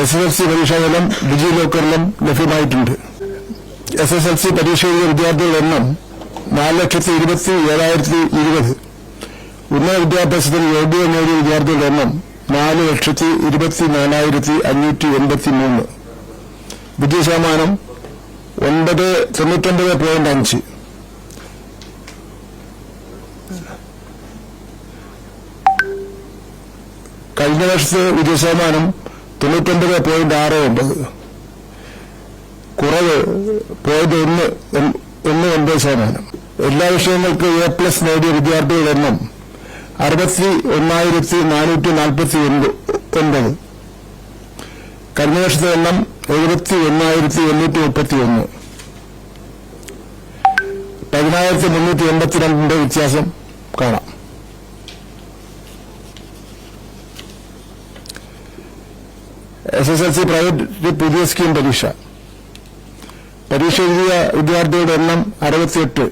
S S L C പരീക്ഷാഫലം ഡിജി ലോക്കറിലും ലഭ്യമായിട്ടുണ്ട്. എസ് എസ് എൽ സി പരീക്ഷ എഴുതിയ വിദ്യാർത്ഥികളുടെ എണ്ണം നാല് ലക്ഷത്തി ഇരുപത്തി ഏഴായിരത്തി ഇരുപത്. ഉന്നത വിദ്യാഭ്യാസത്തിന് യോഗ്യത നേടിയ വിദ്യാർത്ഥികളുടെ എണ്ണം നാല് ലക്ഷത്തി ഇരുപത്തി നാലായിരത്തി അഞ്ഞൂറ്റി എൺപത്തി മൂന്ന് വിജയശതമാനം ഒൻപത് തൊണ്ണൂറ്റൊൻപത് പോയിന്റ് അഞ്ച്. കഴിഞ്ഞ വർഷത്തെ വിജയശതമാനം തൊണ്ണൂറ്റൊൻപത് പോയിന്റ് ആറ് ഒമ്പത്. കുറവ് പോയിന്റ് ഒന്ന് ഒന്ന് ഒൻപത് ശതമാനം. എല്ലാ വിഷയങ്ങൾക്കും എ പ്ലസ് നേടിയ വിദ്യാർത്ഥികളുടെ എണ്ണം അറുപത്തി ഒന്നായിരത്തി നാനൂറ്റി നാൽപ്പത്തി ഒൻപത് കഴിഞ്ഞ വർഷത്തെ എണ്ണം എഴുപത്തി ഒന്നായിരത്തി എണ്ണൂറ്റി മുപ്പത്തി ഒന്ന്. പതിനായിരത്തി മുന്നൂറ്റി എൺപത്തിരണ്ടിന്റെ വ്യത്യാസം S S L C private പുതിയ സ്കീം പരീക്ഷ. പരീക്ഷ എഴുതിയ വിദ്യാർത്ഥികളുടെ എണ്ണം അറുപത്തിയെട്ട്.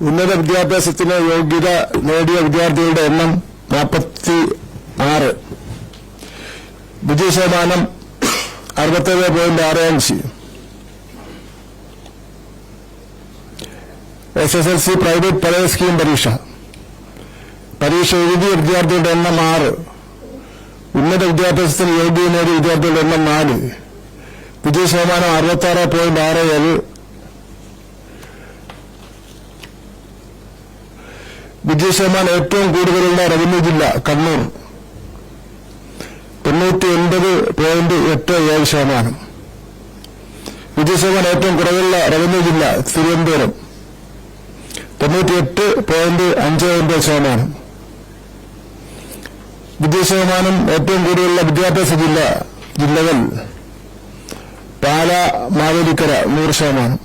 ഉന്നത വിദ്യാഭ്യാസത്തിന് യോഗ്യത നേടിയ വിദ്യാർത്ഥികളുടെ എണ്ണം നാൽപ്പത്തി ആറ് വിജയശതമാനം അറുപത്തേഴ് പോയിന്റ് ആറ് അഞ്ച്. S S L C private പഴയ സ്കീം പരീക്ഷ. പരീക്ഷ എഴുതിയ വിദ്യാർത്ഥികളുടെ എണ്ണം ആറ്. ഉന്നത വിദ്യാഭ്യാസത്തിന് യോഗ്യത നേടിയ വിദ്യാർത്ഥികളുടെ എണ്ണം നാല്. വിജയശതമാനം അറുപത്താറ് പോയിന്റ് ആറ് ഏഴ് വിജയശതമാനം ഏറ്റവും കൂടുതലുള്ള റവന്യൂ ജില്ല കണ്ണൂർ. തൊണ്ണൂറ്റി ഒൻപത് പോയിന്റ് എട്ട് ഏഴ് ശതമാനം. വിജയശതമാനം ഏറ്റവും കുറവുള്ള റവന്യൂ ജില്ല തിരുവനന്തപുരം. തൊണ്ണൂറ്റിയെട്ട് പോയിന്റ് അഞ്ച് ഒൻപത് ശതമാനം. വിജയശതമാനം ഏറ്റവും കൂടുതലുള്ള വിദ്യാഭ്യാസ ജില്ല ജില്ലകൾ പാല മാവേലിക്കര നൂറ് ശതമാനം.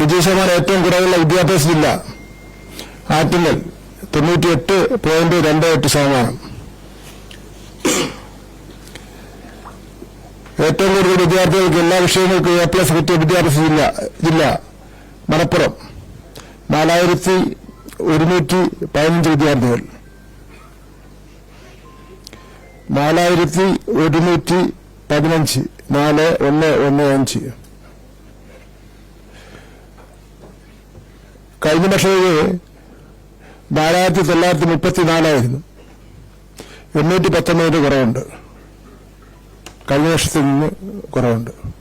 വിജയശതമാനം ഏറ്റവും കുറവുള്ള വിദ്യാഭ്യാസ ജില്ല ആറ്റിങ്ങൽ തൊണ്ണൂറ്റിയെട്ട് പോയിന്റ് രണ്ട് എട്ട് ശതമാനം. ഏറ്റവും കൂടുതൽ വിദ്യാർത്ഥികൾക്ക് എല്ലാ വിഷയങ്ങൾക്കും എ പ്ലസ് കിട്ടിയ വിദ്യാഭ്യാസ ജില്ല ജില്ല മലപ്പുറം. നാലായിരത്തി ഒരുന്നൂറ്റി പതിനഞ്ച് വിദ്യാർത്ഥികൾ. നാലായിരത്തി ഒരുന്നൂറ്റി പതിനഞ്ച്. നാല് ഒന്ന് ഒന്ന് അഞ്ച്. കഴിഞ്ഞ വർഷം ഇത് നാലായിരത്തി തൊള്ളായിരത്തി മുപ്പത്തിനാലായിരുന്നു. എണ്ണൂറ്റി പത്തൊമ്പത് കുറവുണ്ട്. കഴിഞ്ഞ വർഷത്തിൽ നിന്ന് കുറവുണ്ട്.